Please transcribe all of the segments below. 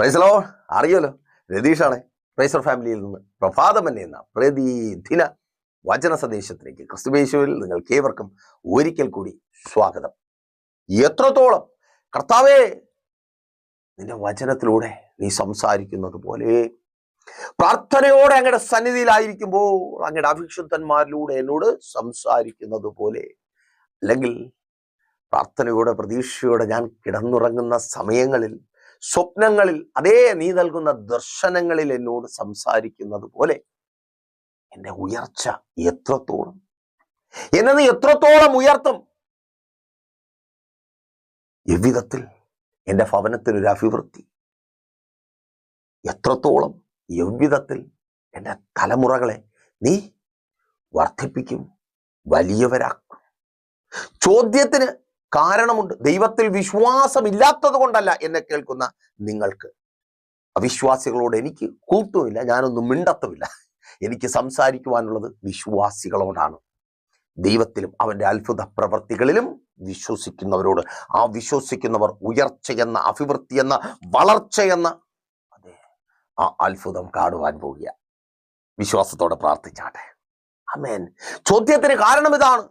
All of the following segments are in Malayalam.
പ്രൈസലോ? അറിയാലോ രതീഷാണ് പ്രൈസർ ഫാമിലിയിൽ നിന്ന് പ്രഭാതം എന്ന പ്രതിദിന വചന സന്ദേശത്തിലേക്ക്. ക്രിസ്തുവേശുവിൽ നിങ്ങൾക്ക് ഏവർക്കും ഒരിക്കൽ കൂടി സ്വാഗതം. എത്രത്തോളം കർത്താവേ നിന്റെ വചനത്തിലൂടെ നീ സംസാരിക്കുന്നത് പോലെ പ്രാർത്ഥനയോടെ അങ്ങയുടെ സന്നിധിയിലായിരിക്കുമ്പോൾ അങ്ങയുടെ അഭിക്ഷുദ്ധന്മാരിലൂടെ എന്നോട് സംസാരിക്കുന്നത് പോലെ അല്ലെങ്കിൽ പ്രാർത്ഥനയോടെ പ്രതീക്ഷയോടെ ഞാൻ കിടന്നുറങ്ങുന്ന സമയങ്ങളിൽ സ്വപ്നങ്ങളിൽ അതേ നീ നൽകുന്ന ദർശനങ്ങളിൽ എന്നോട് സംസാരിക്കുന്നത് പോലെ എന്റെ ഉയർച്ച എത്രത്തോളം? എന്നെ നീ എത്രത്തോളം ഉയർത്തും? എവിധത്തിൽ എന്റെ ഭവനത്തിനൊരു അഭിവൃദ്ധി? എത്രത്തോളം എവ്വിധത്തിൽ എന്റെ തലമുറകളെ നീ വർദ്ധിപ്പിക്കും വലിയവരാക്കും? ചോദ്യത്തിന് കാരണമുണ്ട്. ദൈവത്തിൽ വിശ്വാസമില്ലാത്തത് കൊണ്ടല്ല എന്നെ കേൾക്കുന്ന നിങ്ങൾക്ക്. അവിശ്വാസികളോട് എനിക്ക് കൂട്ടുമില്ല ഞാനൊന്നും മിണ്ടത്തുമില്ല. എനിക്ക് സംസാരിക്കുവാനുള്ളത് വിശ്വാസികളോടാണ്. ദൈവത്തിലും അവന്റെ അത്ഭുത പ്രവർത്തികളിലും വിശ്വസിക്കുന്നവരോട് ആ വിശ്വസിക്കുന്നവർ ഉയർച്ചയെന്ന അഭിവൃദ്ധി എന്ന വളർച്ചയെന്ന അതെ ആ അത്ഭുതം കാണുവാൻ പോവുക വിശ്വാസത്തോടെ പ്രാർത്ഥിച്ചാട്ടെ. അമേൻ ചോദ്യത്തിന് കാരണം ഇതാണ്.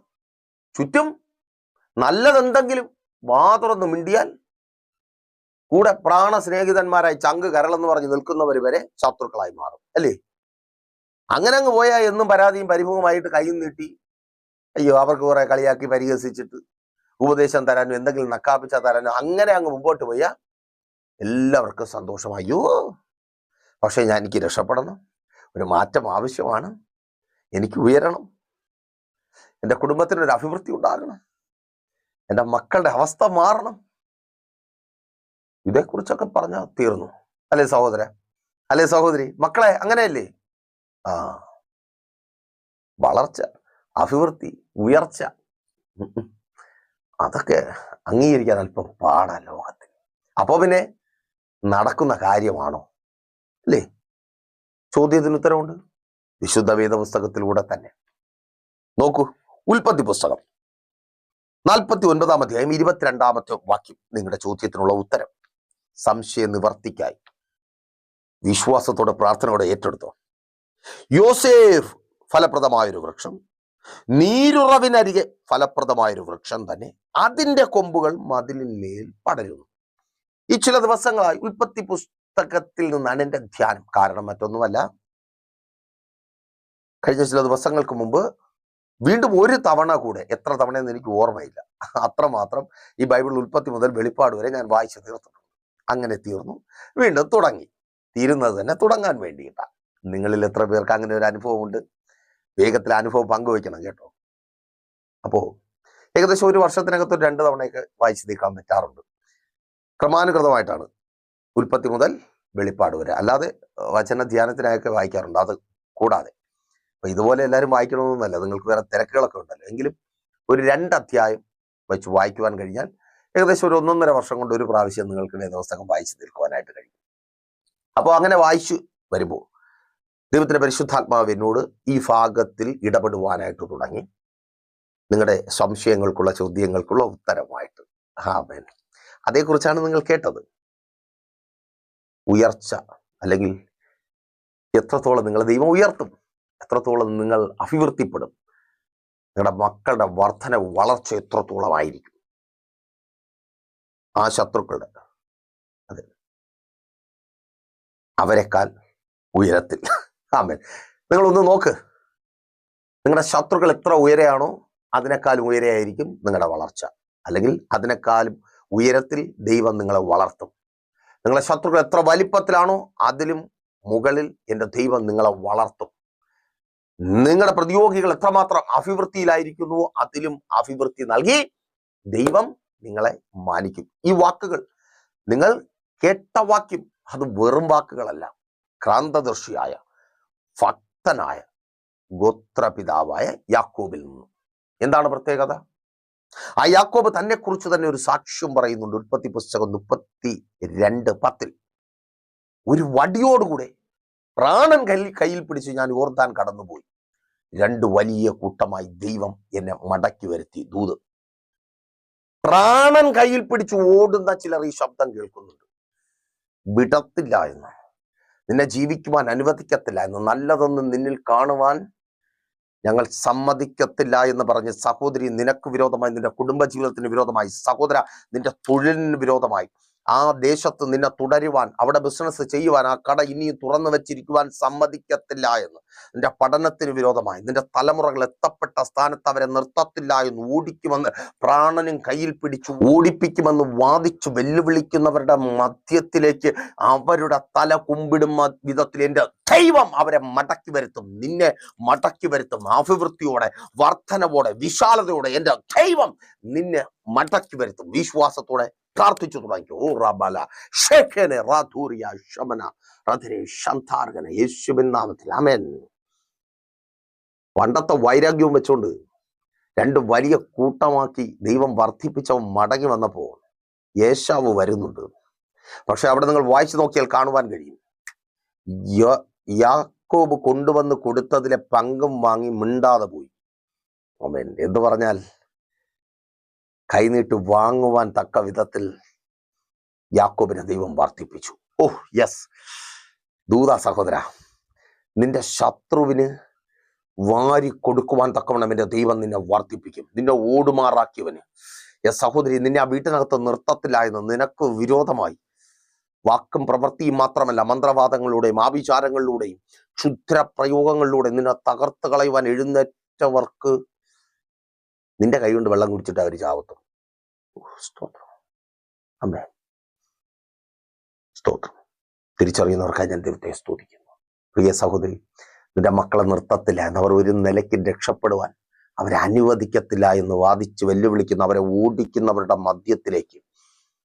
ചുറ്റും നല്ലതെന്തെങ്കിലും വാ തുറന്ന് മിണ്ടിയാൽ കൂടെ പ്രാണസ്നേഹിതന്മാരായി ചങ്ക് കരളെന്ന് പറഞ്ഞ് നിൽക്കുന്നവർ വരെ ശത്രുക്കളായി മാറും അല്ലേ? അങ്ങനെ അങ്ങ് പോയാൽ എന്നും പരാതിയും പരിഭവമായിട്ട് കൈയും നീട്ടി അയ്യോ അവർക്ക് കുറെ കളിയാക്കി പരിഹസിച്ചിട്ട് ഉപദേശം തരാനോ എന്തെങ്കിലും നക്കാപ്പിച്ച തരാനോ അങ്ങനെ അങ്ങ് മുമ്പോട്ട് പോയാൽ എല്ലാവർക്കും സന്തോഷം. അയ്യോ പക്ഷെ ഞാൻ എനിക്ക് രക്ഷപ്പെടണം ഒരു മാറ്റം ആവശ്യമാണ് എനിക്ക് ഉയരണം എന്റെ കുടുംബത്തിനൊരു അഭിവൃദ്ധി ഉണ്ടാകണം. എന്റെ മക്കളുടെ അവസ്ഥ മാറണം. ഇതേക്കുറിച്ചൊക്കെ പറഞ്ഞാൽ തീർന്നു. അല്ലേ സഹോദര അല്ലേ സഹോദരി? മക്കളെ അങ്ങനെയല്ലേ? ആ. വളർച്ച അഭിവൃദ്ധി ഉയർച്ച. അതൊക്കെ അംഗീകരിക്കാൻ അല്പം പാടാ ലോകത്തിൽ അപ്പോൾ പിന്നെ നടക്കുന്ന കാര്യമാണോ? അല്ലേ? ചോദ്യത്തിന് ഉത്തരവുണ്ട്. വിശുദ്ധ വേദ പുസ്തകത്തിലൂടെ തന്നെ. നോക്കൂ ഉൽപ്പത്തി പുസ്തകം. നാൽപ്പത്തി ഒൻപതാം അധ്യായം ഇരുപത്തിരണ്ടാമത്തെ വാക്യം. നിങ്ങളുടെ ചോദ്യത്തിനുള്ള ഉത്തരം. സംശയ നിവർത്തിക്കായി. വിശ്വാസത്തോടെ പ്രാർത്ഥനയോടെ ഏറ്റെടുത്തോ. യോസേഫ് ഫലപ്രദമായൊരു വൃക്ഷം. നീരുറവിനരികെ ഫലപ്രദമായൊരു വൃക്ഷം തന്നെ. അതിന്റെ കൊമ്പുകൾ മതിലിന്മേൽ പടരുന്നു. ഈ ചില ദിവസങ്ങളായി ഉൽപ്പത്തി പുസ്തകത്തിൽ നിന്നാണ് എന്റെ ധ്യാനം. കാരണം മറ്റൊന്നുമല്ല. കഴിഞ്ഞ ചില ദിവസങ്ങൾക്ക് മുമ്പ് വീണ്ടും ഒരു തവണ കൂടെ. എത്ര തവണയെന്ന് എനിക്ക് ഓർമ്മയില്ല. അത്രമാത്രം ഈ ബൈബിൾ ഉൽപ്പത്തി മുതൽ വെളിപ്പാട് വരെ ഞാൻ വായിച്ചു തീർത്തിട്ടുണ്ട്. അങ്ങനെ തീർന്നു. വീണ്ടും തുടങ്ങി. തീരുന്നത് തന്നെ തുടങ്ങാൻ വേണ്ടിയിട്ടാണ് നിങ്ങളിൽ എത്ര പേർക്ക് അങ്ങനെ ഒരു അനുഭവമുണ്ട്? വേഗത്തിൽ അനുഭവം പങ്കുവയ്ക്കണം കേട്ടോ. അപ്പോൾ ഏകദേശം ഒരു വർഷത്തിനകത്ത് രണ്ട് തവണയൊക്കെ വായിച്ചു തീർക്കാൻ പറ്റാറുണ്ട്. ക്രമാനുഗതമായിട്ടാണ് ഉൽപ്പത്തി മുതൽ വെളിപ്പാട് വരെ. അല്ലാതെ വചന ധ്യാനത്തിനായൊക്കെ വായിക്കാറുണ്ട്. അത് കൂടാതെ അപ്പൊ ഇതുപോലെ എല്ലാവരും വായിക്കണമെന്നല്ല. നിങ്ങൾക്ക് വേറെ തിരക്കുകളൊക്കെ ഉണ്ടല്ലോ. എങ്കിലും ഒരു രണ്ട് അധ്യായം വെച്ച് വായിക്കുവാൻ കഴിഞ്ഞാൽ ഏകദേശം ഒരു ഒന്നൊന്നര വർഷം കൊണ്ട് ഒരു പ്രാവശ്യം നിങ്ങൾക്ക് വേദപുസ്തകം വായിച്ചു തീർക്കുവാനായിട്ട് കഴിയും. അപ്പോൾ അങ്ങനെ വായിച്ചു വരുമ്പോൾ ദൈവത്തിന്റെ പരിശുദ്ധാത്മാവ് എന്നോട് ഈ ഭാഗത്തിൽ ഇടപെടുവാനായിട്ട് തുടങ്ങി. നിങ്ങളുടെ സംശയങ്ങൾക്കുള്ള ചോദ്യങ്ങൾക്കുള്ള ഉത്തരമായിട്ട്. ആമേൻ. അതേക്കുറിച്ചാണ് നിങ്ങൾ കേട്ടത്. ഉയർച്ച അല്ലെങ്കിൽ എത്രത്തോളം നിങ്ങളെ ദൈവം ഉയർത്തും? എത്രത്തോളം നിങ്ങൾ അഭിവൃദ്ധിപ്പെടും? നിങ്ങളുടെ മക്കളുടെ വർധന വളർച്ച എത്രത്തോളമായിരിക്കും? ആ ശത്രുക്കളുടെ അതെ. അവരെക്കാൾ ഉയരത്തിൽ. ആമേൻ. നിങ്ങളൊന്ന് നോക്ക്. നിങ്ങളുടെ ശത്രുക്കൾ എത്ര ഉയരെയാണോ അതിനേക്കാളും ഉയരെയായിരിക്കും നിങ്ങളുടെ വളർച്ച. അല്ലെങ്കിൽ അതിനേക്കാളും ഉയരത്തിൽ ദൈവം നിങ്ങളെ വളർത്തും. നിങ്ങളുടെ ശത്രുക്കൾ എത്ര വലിപ്പത്തിലാണോ അതിലും മുകളിൽ എന്റെ ദൈവം നിങ്ങളെ വളർത്തും. നിങ്ങളുടെ പ്രതിയോഗികൾ എത്രമാത്രം അഭിവൃദ്ധിയിലായിരിക്കുന്നുവോ അതിലും അഭിവൃദ്ധി നൽകി ദൈവം നിങ്ങളെ മാനിക്കും. ഈ വാക്കുകൾ നിങ്ങൾ കേട്ട വാക്യം അത് വെറും വാക്കുകളല്ല ക്രാന്തദർശിയായ ഭക്തനായ ഗോത്രപിതാവായ യാക്കോബിൽ നിന്നും. എന്താണ് പ്രത്യേകത? ആ യാക്കോബ് തന്നെ കുറിച്ച് തന്നെ ഒരു സാക്ഷ്യം പറയുന്നുണ്ട് ഉൽപ്പത്തി പുസ്തകം മുപ്പത്തി രണ്ട് പത്തിൽ. ഒരു വടിയോടുകൂടെ പ്രാണൻ കയ്യിൽ കയ്യിൽ പിടിച്ച് ഞാൻ ഓർത്താൻ കടന്നുപോയി. രണ്ട് വലിയ കൂട്ടമായി ദൈവം എന്നെ മടക്കി വരുത്തി. ദൂത്. പ്രാണൻ കയ്യിൽ പിടിച്ച് ഓടുന്ന ചിലർ ഈ ശബ്ദം കേൾക്കുന്നുണ്ട്. വിടത്തില്ല എന്ന്. നിന്നെ ജീവിക്കുവാൻ അനുവദിക്കത്തില്ല എന്ന്. നല്ലതൊന്നും നിന്നിൽ കാണുവാൻ ഞങ്ങൾ സമ്മതിക്കത്തില്ല എന്ന് പറഞ്ഞ് സഹോദരി നിനക്ക് വിരോധമായി നിന്റെ കുടുംബ ജീവിതത്തിന് വിരോധമായി സഹോദര നിന്റെ തൊഴിലിന് വിരോധമായി ആ ദേശത്ത് നിന്നെ തുടരുവാൻ അവിടെ ബിസിനസ് ചെയ്യുവാൻ ആ കട ഇനിയും തുറന്നു വെച്ചിരിക്കുവാൻ സമ്മതിക്കത്തില്ല എന്ന്. നിന്റെ പഠനത്തിന് വിരോധമായി നിന്റെ തലമുറകൾ എത്തപ്പെട്ട സ്ഥാനത്ത് അവരെ നിർത്തത്തില്ല എന്ന് ഓടിക്കുമെന്ന് പ്രാണനും കയ്യിൽ പിടിച്ചു ഓടിപ്പിക്കുമെന്ന് വാദിച്ചു വെല്ലുവിളിക്കുന്നവരുടെ മധ്യത്തിലേക്ക് അവരുടെ തല കുമ്പിടും വിധത്തിൽ എന്റെ ദൈവം അവരെ മടക്കി വരുത്തും. നിന്നെ മടക്കി വരുത്തും. അഭിവൃദ്ധിയോടെ വർധനവോടെ വിശാലതയോടെ എന്റെ ദൈവം നിന്നെ മടക്കി വരുത്തും. വിശ്വാസത്തോടെ പ്രാർത്ഥിച്ചു തുടങ്ങി ഓ റബല ഷേഖനെ റാധൂറിയ ശമന റഥിനെ ശാന്താർഗന യേശുവിൻ നാമത്തിൽ. അമേൻ പണ്ടത്തെ വൈരാഗ്യവും വെച്ചുകൊണ്ട് രണ്ട് വലിയ കൂട്ടമാക്കി ദൈവം വർദ്ധിപ്പിച്ചവൻ മടങ്ങി വന്നപ്പോൾ യേശാവ് വരുന്നുണ്ട്. പക്ഷെ അവിടെ നിങ്ങൾ വായിച്ചു നോക്കിയാൽ കാണുവാൻ കഴിയും. യാക്കോബ് കൊണ്ടുവന്ന് കൊടുത്തതിലെ പങ്കും വാങ്ങി മിണ്ടാതെ പോയി. അമേൻ എന്ന് പറഞ്ഞാൽ കൈനീട്ട് വാങ്ങുവാൻ തക്ക വിധത്തിൽ യാക്കോബിനെ ദൈവം വർദ്ധിപ്പിച്ചു. ഓ യെസ് ദൂത സഹോദര നിന്റെ ശത്രുവിന് വാരി കൊടുക്കുവാൻ തക്കവണ്ണം എന്റെ ദൈവം നിന്നെ വർദ്ധിപ്പിക്കും. നിന്നെ ഓടുമാറാക്കിയവന്. യെസ് സഹോദരി നിന്നെ ആ വീട്ടിനകത്ത് നൃത്തത്തിലായെന്ന് നിനക്ക് വിരോധമായി. വാക്കും പ്രവൃത്തിയും മാത്രമല്ല മന്ത്രവാദങ്ങളിലൂടെയും ആഭിചാരങ്ങളിലൂടെയും ക്ഷുദ്ര പ്രയോഗങ്ങളിലൂടെ നിന്നെ തകർത്ത് കളയുവാൻ എഴുന്നേറ്റവർക്ക് നിന്റെ കൈ കൊണ്ട് വെള്ളം കുടിച്ചിട്ട് അവർ ചാവത്തും സ്തോത്രം. അമ്മേ സ്തോത്രം. തിരിച്ചറിയുന്നവർക്കായി ഞാൻ ദൈവത്തെ സ്തുതിക്കുന്നു. പ്രിയ സഹോദരി നിന്റെ മക്കളെ നിർത്തത്തില്ല എന്നവർ ഒരു നിലയ്ക്ക് രക്ഷപ്പെടുവാൻ അവരെ അനുവദിക്കത്തില്ല എന്ന് വാദിച്ച് വെല്ലുവിളിക്കുന്ന അവരെ ഓടിക്കുന്നവരുടെ മധ്യത്തിലേക്ക്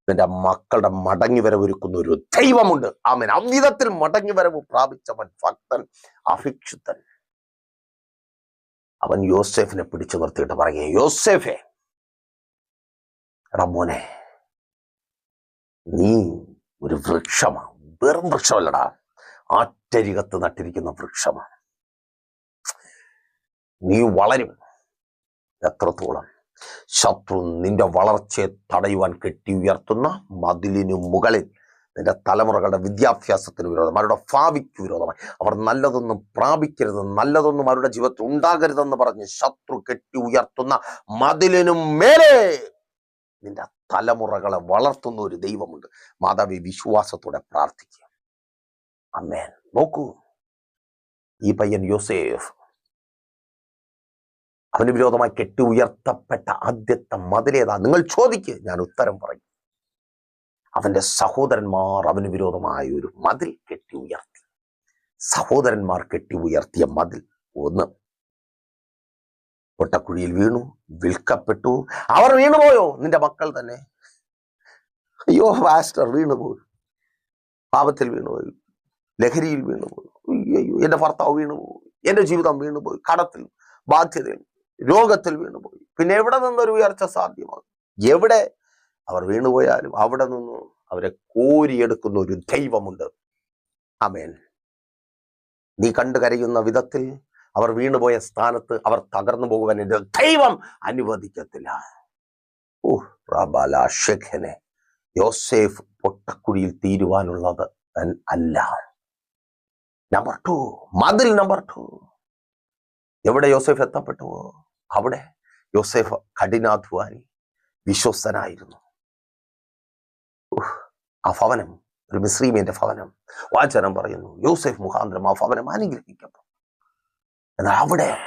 നിന്റെ മക്കളുടെ മടങ്ങി വരവൊരുക്കുന്ന ഒരു ദൈവമുണ്ട്. ആമൻ. അവിധത്തിൽ മടങ്ങി വരവ് പ്രാപിച്ചവൻ ഭക്തൻ അഭിക്ഷിതൻ അവൻ യോസെഫിനെ പിടിച്ചു നിർത്തിയിട്ട് പറയുക യോസെഫെ എടാ മോനെ നീ ഒരു വൃക്ഷമാണ് വെറും വൃക്ഷമല്ലടാ ആറ്റരികത്ത് നട്ടിരിക്കുന്ന വൃക്ഷമാണ് നീ വളരും എത്രത്തോളം ശത്രു നിന്റെ വളർച്ചയെ തടയുവാൻ കെട്ടി ഉയർത്തുന്ന മതിലിനു മുകളിൽ നിന്റെ തലമുറകളുടെ വിദ്യാഭ്യാസത്തിന് വിരോധം അവരുടെ ഭാവിക്ക് വിരോധമായി. അവർ നല്ലതൊന്നും പ്രാപിക്കരുത് നല്ലതൊന്നും അവരുടെ ജീവിതത്തിൽ ഉണ്ടാകരുതെന്ന് പറഞ്ഞ് ശത്രു കെട്ടി ഉയർത്തുന്ന മതിലിനും മേലെ നിന്റെ തലമുറകളെ വളർത്തുന്ന ഒരു ദൈവമുണ്ട്. മാതാവി വിശ്വാസത്തോടെ പ്രാർത്ഥിക്കുക. അമ്മേൻ നോക്കൂ. ഈ പയ്യൻ യോസേഫ് അവന് വിരോധമായി കെട്ടി ഉയർത്തപ്പെട്ട ആദ്യത്തെ മതിലേതാ? നിങ്ങൾ ചോദിക്കുക ഞാൻ ഉത്തരം പറയും. അവന്റെ സഹോദരന്മാർ അവന് വിരോധമായ ഒരു മതിൽ കെട്ടി ഉയർത്തി. സഹോദരന്മാർ കെട്ടി ഉയർത്തിയ മതിൽ ഒന്ന്. പൊട്ടക്കുഴിയിൽ വീണു വിൽക്കപ്പെട്ടു. അവർ വീണുപോയോ? നിന്റെ മക്കൾ തന്നെ. അയ്യോ പാസ്റ്റർ വീണുപോയി. പാപത്തിൽ വീണുപോയി. ലഹരിയിൽ വീണുപോയി. അയ്യോ എന്റെ ഭർത്താവ് വീണുപോയി. എന്റെ ജീവിതം വീണുപോയി. കടത്തിൽ ബാധ്യതയിൽ രോഗത്തിൽ വീണുപോയി. പിന്നെ എവിടെ നിന്നൊരു ഉയർച്ച സാധ്യമാകും? എവിടെ അവർ വീണുപോയാലും അവിടെ നിന്ന് അവരെ കോരിയെടുക്കുന്ന ഒരു ദൈവമുണ്ട്. അമേൻ നീ കണ്ടു കരയുന്ന വിധത്തിൽ അവർ വീണുപോയ സ്ഥാനത്ത് അവർ തകർന്നു പോകുവാൻ എന്റെ ദൈവം അനുവദിക്കത്തില്ല. ഓ റബാല യോസേഫ് പൊട്ടക്കുഴിയിൽ തീരുവാനുള്ളത് അല്ല. നമ്പർ ടു മതിൽ നമ്പർ ടു എവിടെ യോസേഫ് എത്തപ്പെട്ടുവോ? അവിടെ യോസേഫ് കഠിനാധ്വാനി വിശ്വസ്തനായിരുന്നു. ആ ഭവനം ഒരു മിസ്ലീമിന്റെ ഭവനം. വാചനം പറയുന്നു യൂസഫ് മുഖാന്തരം ആ ഭവനം അനുഗ്രഹിക്കപ്പെട്ടു. എന്നാൽ അവിടെ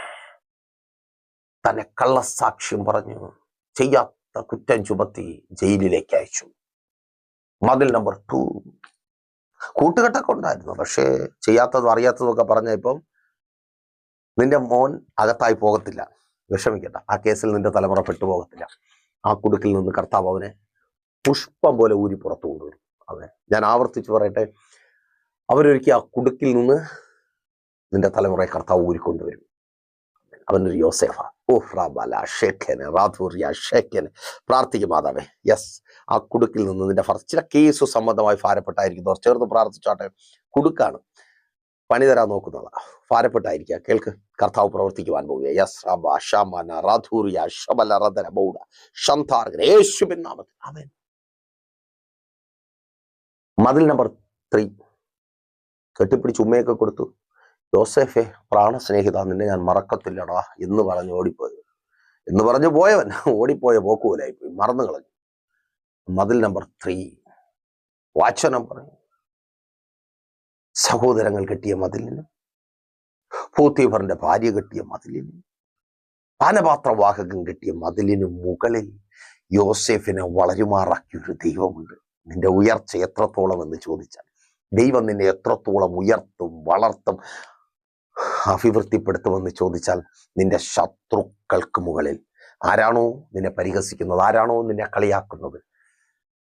തന്നെ കള്ളസാക്ഷ്യം പറഞ്ഞു ചെയ്യാത്ത കുറ്റം ചുമത്തി ജയിലിലേക്ക് അയച്ചു. മതിൽ നമ്പർ ടു. കൂട്ടുകെട്ടൊക്കെ ഉണ്ടായിരുന്നു പക്ഷേ ചെയ്യാത്തതും അറിയാത്തതൊക്കെ പറഞ്ഞ ഇപ്പം നിന്റെ മോൻ അകത്തായി പോകത്തില്ല. വിഷമിക്കണ്ട ആ കേസിൽ നിന്റെ തലമുറ പെട്ടുപോകത്തില്ല. ആ കുടുക്കിൽ നിന്ന് കർത്താവ് അവനെ പുഷ്പം പോലെ ഊരി പുറത്തു കൊണ്ടുവരും അതെ. ഞാൻ ആവർത്തിച്ച് പറയട്ടെ. അവരൊരിക്കൽ ആ കുടുക്കിൽ നിന്ന് നിന്റെ തലമുറയെ കർത്താവ് ഊരിക്കൊണ്ടുവരും. അവനൊരു യോസേഫ. ഓ റാബാല ഷേഖനെ റാധൂറിയ ഷേഖന് പ്രാർത്ഥിക്കും മാതാവേ. യെസ് ആ കുടുക്കിൽ നിന്ന് നിന്റെ ചില കേസ് സംബന്ധമായി ഭാരപ്പെട്ടായിരിക്കുന്നവർ ചേർന്ന് പ്രാർത്ഥിച്ചാട്ടെ. കുടുക്കാണ്. പണി തരാൻ നോക്കുന്നതാ. ഭാരപ്പെട്ടായിരിക്കുക കേൾക്ക്. കർത്താവ് പ്രവർത്തിക്കുവാൻ പോവുക യസ് റബ ഷമന റാധൂറിയ ശബല റദന ബൗഡ ശന്താർഗന യേശുവിൻ നാമത്തിൽ. അവൻ മതിൽ നമ്പർ ത്രീ കെട്ടിപ്പിടിച്ച് ഉമ്മയൊക്കെ കൊടുത്തു. ജോസഫെ പ്രാണസ്നേഹിത നിന്നെ ഞാൻ മറക്കത്തില്ലടാ എന്ന് പറഞ്ഞ് ഓടിപ്പോയി. എന്ന് പറഞ്ഞു പോയവൻ. ഓടിപ്പോയ പോക്കുപോലായി പോയി. മറന്നു കളഞ്ഞു. മതിൽ നമ്പർ ത്രീ വാച്ചനം നമ്പർ സഹോദരങ്ങൾ കെട്ടിയ മതിലിന്. പൂത്തീഫറിന്റെ ഭാര്യ കെട്ടിയ മതിലിന്. പാനപാത്രവാഹകൻ കെട്ടിയ മതിലിന് മുകളിൽ യോസെഫിനെ വളരുമാറാക്കിയ ഒരു ദൈവമുണ്ട്. നിന്റെ ഉയർച്ച എത്രത്തോളം എന്ന് ചോദിച്ചാൽ ദൈവം നിന്നെ എത്രത്തോളം ഉയർത്തും വളർത്തും അഭിവൃദ്ധിപ്പെടുത്തുമെന്ന് ചോദിച്ചാൽ നിന്റെ ശത്രുക്കൾക്ക് മുകളിൽ. ആരാണോ നിന്നെ പരിഹസിക്കുന്നത്? ആരാണോ നിന്നെ കളിയാക്കുന്നത്?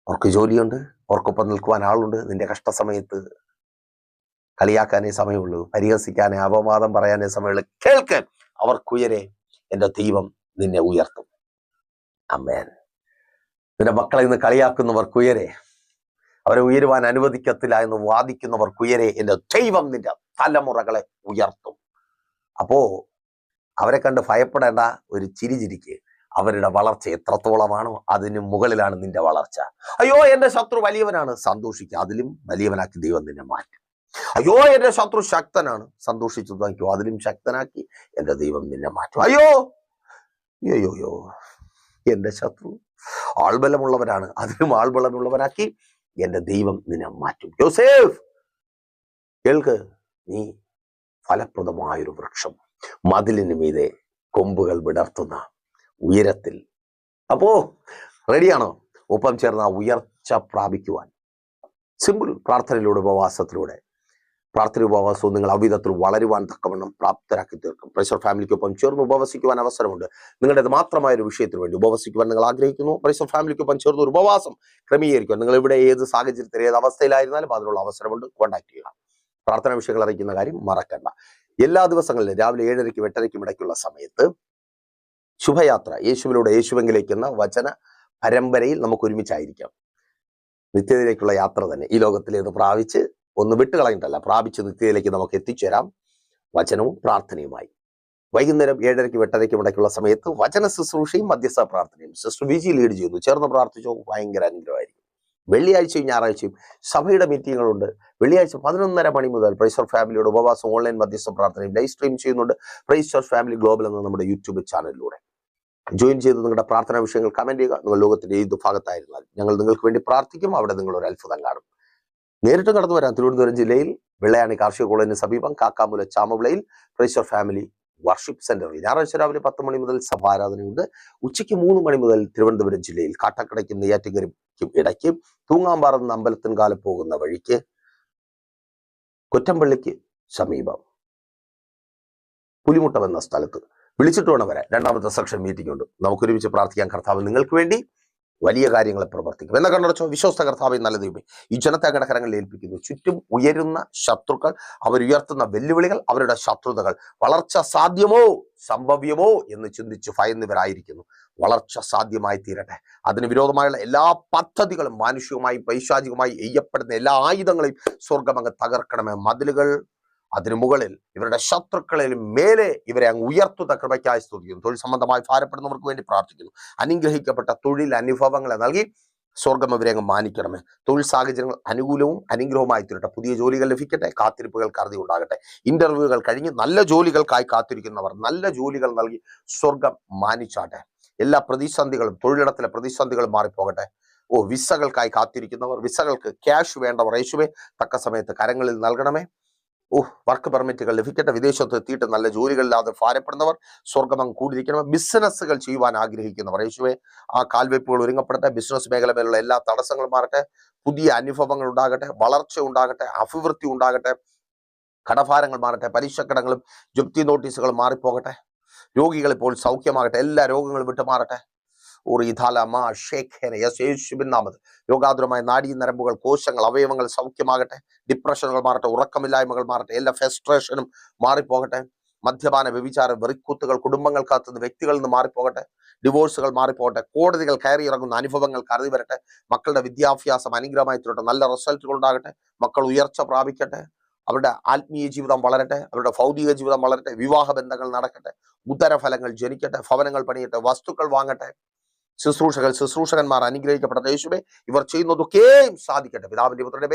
അവർക്ക് ജോലിയുണ്ട് അവർക്കൊപ്പം നിൽക്കുവാൻ ആളുണ്ട്. നിന്റെ കഷ്ടസമയത്ത് കളിയാക്കാനേ സമയമുള്ളൂ പരിഹസിക്കാനേ അപവാദം പറയാനേ സമയമുള്ളൂ. കേൾക്കാൻ അവർക്കുയരെ എന്റെ ദൈവം നിന്നെ ഉയർത്തും. അമ്മേൻ നിന്റെ മക്കളെ ഇന്ന് കളിയാക്കുന്നവർക്കുയരെ അവരെ ഉയരുവാൻ അനുവദിക്കത്തില്ല എന്ന് വാദിക്കുന്നവർ കുയരെ. എന്റെ ദൈവം നിന്റെ തലമുറകളെ ഉയർത്തും. അപ്പോ അവരെ കണ്ട് ഭയപ്പെടേണ്ട ഒരു ചിരി ചിരിക്ക്. അവരുടെ വളർച്ച എത്രത്തോളമാണോ അതിന് മുകളിലാണ് നിന്റെ വളർച്ച. അയ്യോ എന്റെ ശത്രു വലിയവനാണ്. സന്തോഷിക്കുക അതിലും വലിയവനാക്കി ദൈവം നിന്നെ മാറ്റും. അയ്യോ എന്റെ ശത്രു ശക്തനാണ്. സന്തോഷിച്ചു നോക്കിയോ അതിലും ശക്തനാക്കി എന്റെ ദൈവം നിന്നെ മാറ്റും. അയ്യോ അയ്യോയോ അയ്യോ എന്റെ ശത്രു ആൾബലമുള്ളവരാണ്. അതിലും ആൾബലമുള്ളവരാക്കി എന്റെ ദൈവം നിന്നെ മാറ്റും. യോസേഫ് കേൾക്ക്. നീ ഫലപ്രദമായൊരു വൃക്ഷം മതിലിന് മീതെ കൊമ്പുകൾ വിടർത്തുന്ന ഉയരത്തിൽ. അപ്പോ റെഡിയാണോ? ഒപ്പം ചേർന്ന ഉയർച്ച പ്രാപിക്കുവാൻ. സിമ്പിൾ പ്രാർത്ഥനയിലൂടെ ഉപവാസത്തിലൂടെ. പ്രാർത്ഥന ഉപവാസവും നിങ്ങൾ അവിധത്തിൽ വളരുവാൻ തക്കവണ്ണം പ്രാപ്തരാക്കി തീർക്കും. പ്രൈസർ ഫാമിലിക്കൊപ്പം ചേർന്ന് ഉപവസിക്കുവാൻ അവസരമുണ്ട്. നിങ്ങളുടെ മാത്രമായ ഒരു വിഷയത്തിന് വേണ്ടി ഉപവസിക്കുവാൻ നിങ്ങൾ ആഗ്രഹിക്കുന്നു. പ്രൈസർ ഫാമിലിക്കൊപ്പം ചേർന്ന് ഒരു ഉപവാസം ക്രമീകരിക്കുക നിങ്ങൾ ഇവിടെ ഏത് സാഹചര്യത്തിൽ ഏത് അവസ്ഥയിലായിരുന്നാലും അതിനുള്ള അവസരമുണ്ട്. കോൺടാക്ട് ചെയ്യുക. പ്രാർത്ഥന വിഷയങ്ങൾ അറിയിക്കുന്ന കാര്യം മറക്കണ്ട. എല്ലാ ദിവസങ്ങളിലും രാവിലെ ഏഴരയ്ക്കും എട്ടരയ്ക്കും ഇടയ്ക്കുള്ള സമയത്ത് ശുഭയാത്ര. യേശുവിലൂടെ യേശുവെങ്കിലേക്ക് എന്ന വചന പരമ്പരയിൽ നമുക്ക് ഒരുമിച്ചായിരിക്കാം. നിത്യതയിലേക്കുള്ള യാത്ര തന്നെ. ഈ ലോകത്തിലേത് പ്രാപിച്ച് ഒന്ന് വിട്ടുകളഞ്ഞിട്ടല്ല പ്രാപിച്ച നിത്യയിലേക്ക് നമുക്ക് എത്തിച്ചേരാം. വചനവും പ്രാർത്ഥനയുമായി. വൈകുന്നേരം ഏഴരയ്ക്കും എട്ടരയ്ക്കും ഇടയ്ക്കുള്ള സമയത്ത് വചന ശുശ്രൂഷയും മധ്യസ്ഥ പ്രാർത്ഥനയും. സിസ്റ്റർ വിജി ലീഡ് ചെയ്യുന്നു. ചേർന്ന് പ്രാർത്ഥിച്ചോ ഭയങ്കര അനുഗ്രഹമായിരിക്കും. വെള്ളിയാഴ്ചയും ഞായറാഴ്ചയും സഭയുടെ മീറ്റിങ്ങുകളുണ്ട്. വെള്ളിയാഴ്ച പതിനൊന്നര മണി മുതൽ പ്രൈസർ ഫാമിലിയുടെ ഉപവാസം ഓൺലൈൻ മധ്യസ്ഥ പ്രാർത്ഥനയും ലൈവ് സ്ട്രീം ചെയ്യുന്നുണ്ട്. പ്രൈസർ ഫാമിലി ഗ്ലോബൽ എന്ന നമ്മുടെ യൂട്യൂബ് ചാനലിലൂടെ. ജോയിൻ ചെയ്ത് നിങ്ങളുടെ പ്രാർത്ഥനാ വിഷയങ്ങൾ കമന്റ് ചെയ്യുക. നിങ്ങൾ ലോകത്തിന്റെ ഏത് ഭാഗത്തായിരുന്നാൽ ഞങ്ങൾ നിങ്ങൾക്ക് വേണ്ടി പ്രാർത്ഥിക്കും. അവിടെ നിങ്ങളൊരു അത്ഭുതം കാണും. നേരിട്ട് കടന്നു വരാൻ തിരുവനന്തപുരം ജില്ലയിൽ വെള്ളയാണി കാർഷിക കോളേജിന് സമീപം കാക്കാമുല ചാമവിളയിൽ പ്രൈസർ ഫാമിലി വർഷിപ്പ് സെന്ററിൽ ഞായറാഴ്ച രാവിലെ പത്ത് മണി മുതൽ സഭാരാധനയുണ്ട്. ഉച്ചയ്ക്ക് മൂന്ന് മണി മുതൽ തിരുവനന്തപുരം ജില്ലയിൽ കാട്ടക്കടയ്ക്കും നെയ്യാറ്റിക്കരയ്ക്കും ഇടയ്ക്ക് തൂങ്ങാമ്പാറ നിന്ന് അമ്പലത്തിൻകാലം പോകുന്ന വഴിക്ക് കൊറ്റമ്പള്ളിക്ക് സമീപം പുലിമുട്ടം എന്ന സ്ഥലത്ത് വിളിച്ചിട്ട് വേണം വരാൻ. രണ്ടാമത്തെ സെക്ഷൻ മീറ്റിംഗ് ഉണ്ട്. നമുക്ക് ഒരുമിച്ച് പ്രാർത്ഥിക്കാൻ കർത്താവ് നിങ്ങൾക്ക് വേണ്ടി വലിയ കാര്യങ്ങൾ പ്രവർത്തിക്കും. എന്ന കണ്ടടച്ചോ വിശ്വസ്ത കർത്താവ് നല്ല ദൈവമേ ഈ ജനത്തെ കടക്കരങ്ങളിൽ ഏൽപ്പിക്കുന്നു. ചുറ്റും ഉയരുന്ന ശത്രുക്കൾ അവരുയർത്തുന്ന വെല്ലുവിളികൾ അവരുടെ ശത്രുതകൾ. വളർച്ച സാധ്യമോ? സംഭവ്യമോ? എന്ന് ചിന്തിച്ച് ഭയന്നവരായിരിക്കുന്നു. വളർച്ച സാധ്യമായി തീരട്ടെ. അതിന് വിരോധമായുള്ള എല്ലാ പദ്ധതികളും മാനുഷികമായി പൈശാചികമായി എയ്യപ്പെടുന്ന എല്ലാ ആയുധങ്ങളെയും സ്വർഗമങ്ങ് തകർക്കണമേ. മതിലുകൾ അതിനു മുകളിൽ ഇവരുടെ ശത്രുക്കളിൽ മേലെ ഇവരെ അങ്ങ് ഉയർത്തുന്ന കൃപയ്ക്കായി സ്തുതിക്കുന്നു. തൊഴിൽ സംബന്ധമായി ഭാരപ്പെടുന്നവർക്ക് വേണ്ടി പ്രാർത്ഥിക്കുന്നു. അനുഗ്രഹിക്കപ്പെട്ട തൊഴിൽ അനുഭവങ്ങളെ നൽകി സ്വർഗം ഇവരെ അങ്ങ് മാനിക്കണമേ. തൊഴിൽ സാഹചര്യങ്ങൾ അനുകൂലവും അനുഗ്രഹവുമായി തീരട്ടെ. പുതിയ ജോലികൾ ലഭിക്കട്ടെ. കാത്തിരിപ്പുകൾ കരുതി ഉണ്ടാകട്ടെ. ഇന്റർവ്യൂകൾ കഴിഞ്ഞ് നല്ല ജോലികൾക്കായി കാത്തിരിക്കുന്നവർ നല്ല ജോലികൾ നൽകി സ്വർഗം മാനിച്ചാട്ടെ. എല്ലാ പ്രതിസന്ധികളും തൊഴിലിടത്തിലെ പ്രതിസന്ധികളും മാറിപ്പോകട്ടെ. ഓ വിസകൾക്കായി കാത്തിരിക്കുന്നവർ വിസകൾക്ക് ക്യാഷ് വേണ്ടവർ യേശുവേ തക്ക സമയത്ത് കരങ്ങളിൽ നൽകണമേ. ഓ വർക്ക് പെർമിറ്റുകൾ ലഭിക്കട്ടെ. വിദേശത്ത് എത്തിയിട്ട് നല്ല ജോലികളില്ലാതെ ഭാരപ്പെടുന്നവർ സ്വർഗമം കൂടിയിരിക്കണം ബിസിനസ്സുകൾ ചെയ്യുവാൻ ആഗ്രഹിക്കുന്നവർ. യേശുവെ ആ കാൽവെപ്പുകൾ ഒരുങ്ങപ്പെടട്ടെ ബിസിനസ് മേഖല മേലുള്ള എല്ലാ തടസ്സങ്ങളും മാറട്ടെ. പുതിയ അനുഭവങ്ങൾ ഉണ്ടാകട്ടെ. വളർച്ച ഉണ്ടാകട്ടെ. അഭിവൃദ്ധി ഉണ്ടാകട്ടെ. കടഭാരങ്ങൾ മാറട്ടെ. പലിശക്കടങ്ങളും ജപ്തി നോട്ടീസുകളും മാറിപ്പോകട്ടെ. രോഗികൾ ഇപ്പോൾ സൗഖ്യമാകട്ടെ. എല്ലാ രോഗങ്ങളും വിട്ടു യേശുവിൻ രോഗാതുരമായ നാഡീ നരമ്പുകൾ കോശങ്ങൾ അവയവങ്ങൾ സൗഖ്യമാകട്ടെ. ഡിപ്രഷനുകൾ മാറട്ടെ ഉറക്കമില്ലായ്മകൾ മാറട്ടെ. എല്ലാ ഫ്രസ്ട്രേഷനും മാറിപ്പോകട്ടെ. മദ്യപാന വ്യഭിചാര വെറിക്കൂത്തുകൾ കുടുംബങ്ങൾ കാത്തുന്ന വ്യക്തികളിൽ നിന്ന് മാറിപ്പോകട്ടെ. ഡിവോഴ്സുകൾ മാറിപ്പോകട്ടെ. കോടതികൾ കയറി ഇറങ്ങുന്ന അനുഭവങ്ങൾ കരുതി വരട്ടെ. മക്കളുടെ വിദ്യാഭ്യാസം അനുഗ്രഹമായി തീരട്ടെ. നല്ല റിസൾട്ടുകൾ ഉണ്ടാകട്ടെ. മക്കൾ ഉയർച്ച പ്രാപിക്കട്ടെ. അവരുടെ ആത്മീയ ജീവിതം വളരട്ടെ. അവരുടെ ഭൗതിക ജീവിതം വളരട്ടെ. വിവാഹ ബന്ധങ്ങൾ നടക്കട്ടെ. ഉത്തരഫലങ്ങൾ ജനിക്കട്ടെ. ഭവനങ്ങൾ പണിയട്ടെ. വസ്തുക്കൾ വാങ്ങട്ടെ. ശുശ്രൂഷകൾ ശുശ്രൂഷകന്മാർ അനുഗ്രഹിക്കപ്പെട്ട യേശുവെ ഇവർ ചെയ്യുന്നതൊക്കെയും സാധിക്കട്ടെ. പിതാവിന്റെ പുത്രന്റെ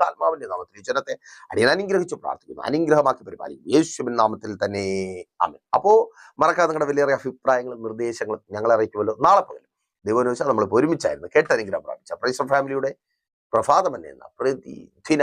താത്മാവിന്റെ നാമത്തിൽ ജനത്തെ അടിയൻ അനുഗ്രഹിച്ച് പ്രാർത്ഥിക്കുന്നു. അനുഗ്രഹമാക്കി പരിപാലിക്കും യേശുവിൻ നാമത്തിൽ തന്നെ. അമൻ അപ്പോ മറക്കാതെ നിങ്ങളുടെ വലിയ അഭിപ്രായങ്ങളും നിർദ്ദേശങ്ങളും ഞങ്ങൾ അറിയിക്കുമല്ലോ. നാളെ പകലും ദൈവം വെച്ചാൽ നമ്മൾ ഒരുമിച്ചായിരുന്നു കേട്ട അനുഗ്രഹം പ്രാപിച്ച. പ്രൈസർ ഫാമിലിയുടെ പ്രഭാതം എന്ന എന്ന പ്രതിദിന